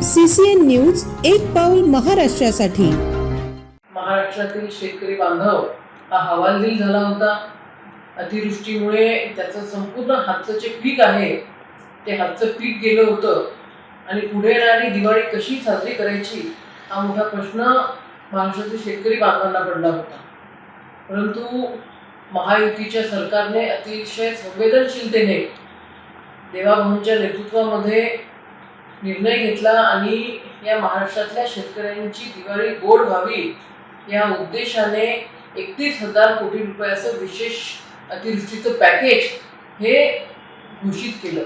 N news एक पाऊल महाराष्ट्रासाठी. महाराष्ट्रातील शेतकरी बांधव हा हवालदिल झाला होता. अतिवृष्टीमुळे त्याचं संपूर्ण हातचं जे पीक आहे ते हातचं पीक गेलं होतं. आणि पुढे येणारी दिवाळी कशी साजरी करायची हा मोठा प्रश्न महाराष्ट्रातील शेतकरी बांधवांना पडला होता. परंतु महायुतीच्या सरकारने अतिशय संवेदनशीलतेने देवाभाऊंच्या नेतृत्वामध्ये निर्णय घेतला आणि या महाराष्ट्रातल्या शेतकऱ्यांची दिवाळी गोड व्हावी या उद्देशाने एकतीस हजार कोटी रुपयाचं विशेष अतिवृष्टीचं पॅकेज हे घोषित केलं.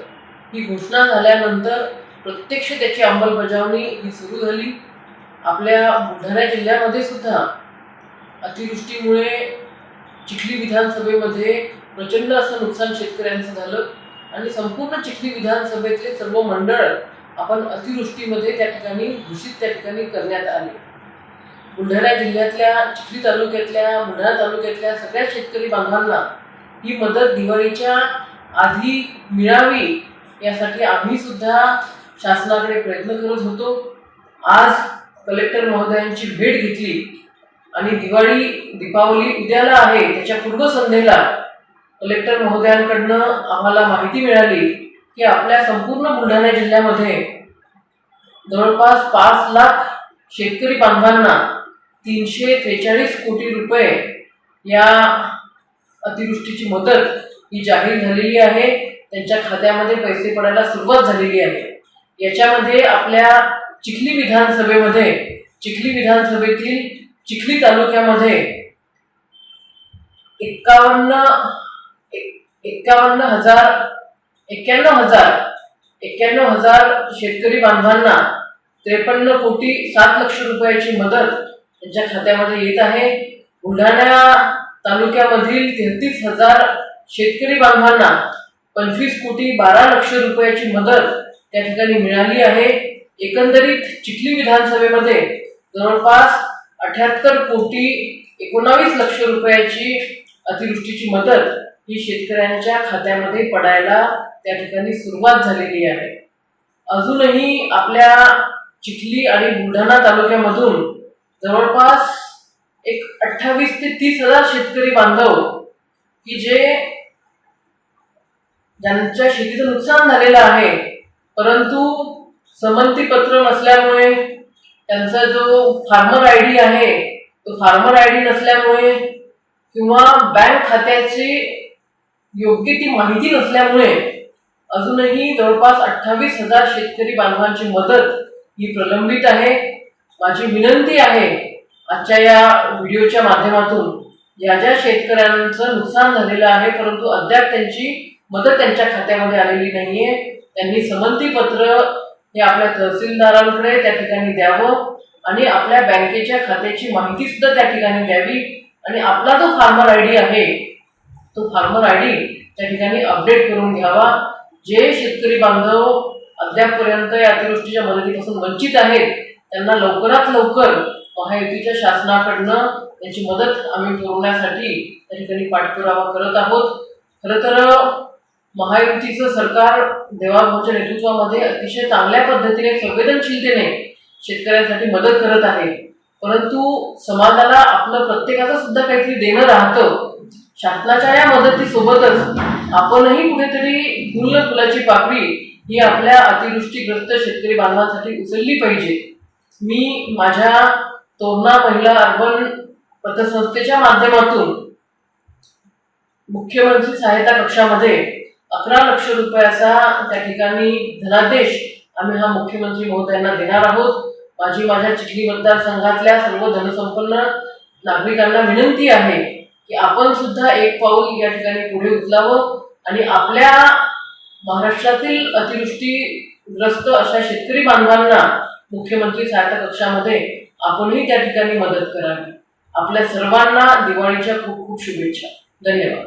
ही घोषणा झाल्यानंतर प्रत्यक्ष त्याची अंमलबजावणी ही सुरू झाली. आपल्या बुलढाणा जिल्ह्यामध्ये सुद्धा अतिवृष्टीमुळे चिखली विधानसभेमध्ये प्रचंड असं नुकसान शेतकऱ्यांचं झालं आणि संपूर्ण चिखली विधानसभेतले सर्व मंडळ आपण अतिवृष्टीमध्ये त्या ठिकाणी घोषित त्या ठिकाणी करण्यात आले. बुलढाणा जिल्ह्यातल्या चिखली तालुक्यातल्या बुलढाणा तालुक्यातल्या सगळ्या शेतकरी बांधवांना ही मदत दिवाळीच्या आधी मिळावी यासाठी आम्ही सुद्धा शासनाकडे प्रयत्न करत होतो. आज कलेक्टर महोदयांची भेट घेतली आणि दिवाळी दीपावली उद्याला आहे त्याच्या पूर्वसंध्येला कलेक्टर महोदयांकडनं आम्हाला माहिती मिळाली. की आपल्या संपूर्ण बुलढाणा जिल्ह्यामध्ये जवळपास पाच लाख शेतकरी बांधवांना तीनशे त्रेचाळीस कोटी रुपये या अतिवृष्टीची मदत ही जाहीर झालेली आहे. त्यांच्या खात्यामध्ये पैसे पडायला सुरुवात झालेली आहे. याच्यामध्ये आपल्या चिखली विधानसभेमध्ये चिखली विधानसभेतील चिखली तालुक्यामध्ये एक्कावन्न एक- एक्कावन्न हजार एक्क्याण्णव हजार. एक्क्याण्णव हजार शेतकरी बांधवांना त्रेपन्न कोटी सात लक्ष रुपयाची मदत त्यांच्या खात्यामध्ये येत आहे. बुलढाणा तालुक्यामधील तेहतीस हजार शेतकरी बांधवांना पंचवीस कोटी बारा लक्ष रुपयाची मदत त्या ठिकाणी मिळाली आहे. एकंदरीत चिखली विधानसभेमध्ये जवळपास अठ्याहत्तर कोटी एकोणावीस लक्ष रुपयाची अतिवृष्टीची मदत ही शेतकऱ्यांच्या खात्यामध्ये पडायला त्या ठिकाणी सुरुवात झालेली आहे. अजूनही आपल्या चिखली आणि बुलढाणा तालुक्यामधून जवळपास एक अठ्ठावीस ते तीस हजार शेतकरी बांधव की जे ज्यांच्या शेतीचं नुकसान झालेलं आहे परंतु संमती पत्र नसल्यामुळे त्यांचा जो फार्मर आय डी आहे तो फार्मर आय डी नसल्यामुळे किंवा बँक खात्याची योग्य ती माहिती नसल्यामुळे अजूनही जवळपास अठ्ठावीस हजार शेतकरी बांधवांची मदत ही प्रलंबित आहे. माझी विनंती आहे आजच्या या व्हिडिओच्या माध्यमातून ज्या ज्या शेतकऱ्यांचं नुकसान झालेलं आहे परंतु अद्याप त्यांची मदत त्यांच्या खात्यामध्ये आलेली नाहीये. त्यांनी समंती पत्र हे आपल्या तहसीलदारांकडे त्या ठिकाणी द्यावं आणि आपल्या बँकेच्या खात्याची माहिती सुद्धा त्या ठिकाणी द्यावी. आणि आपला जो फार्मर आय डी आहे तो फार्मर आय डी त्या ठिकाणी अपडेट करून घ्यावा. जे शेतकरी बांधव अद्यापपर्यंत या अतिवृष्टीच्या मदतीपासून वंचित आहेत त्यांना लवकरात लवकर महायुतीच्या शासनाकडनं त्यांची मदत आम्ही पुरवण्यासाठी त्या ठिकाणी पाठपुरावा करत आहोत. खरं तर महायुतीचं सरकार देवाभाऊच्या नेतृत्वामध्ये अतिशय चांगल्या पद्धतीने संवेदनशीलतेने शेतकऱ्यांसाठी मदत करत आहे. परंतु समाजाला आपलं प्रत्येकाचं सुद्धा काहीतरी देणं राहतं. शासनाच्या या मदतीसोबतच आपणही कुठेतरी फुल फुलाची पाकळी ही आपल्या अतिवृष्टीग्रस्त शेतकरी बांधवांसाठी उचलली पाहिजे. मी माझ्या तोरणा महिला अर्बन पतसंस्थेच्या माध्यमातून मुख्यमंत्री सहायता कक्षामध्ये अकरा लक्ष रुपयाचा त्या ठिकाणी धनादेश आम्ही हा मुख्यमंत्री महोदयांना देणार आहोत. माझी माझ्या चिखली मतदारसंघातल्या सर्व धनसंपन्न नागरिकांना विनंती आहे की आपण सुद्धा एक पाऊल या ठिकाणी पुढे उचलावं आणि आपल्या महाराष्ट्रातील अतिवृष्टीग्रस्त अशा शेतकरी बांधवांना मुख्यमंत्री सहायता कक्षामध्ये आपणही त्या ठिकाणी मदत करावी. आपल्या सर्वांना दिवाळीच्या खूप खूप शुभेच्छा. धन्यवाद.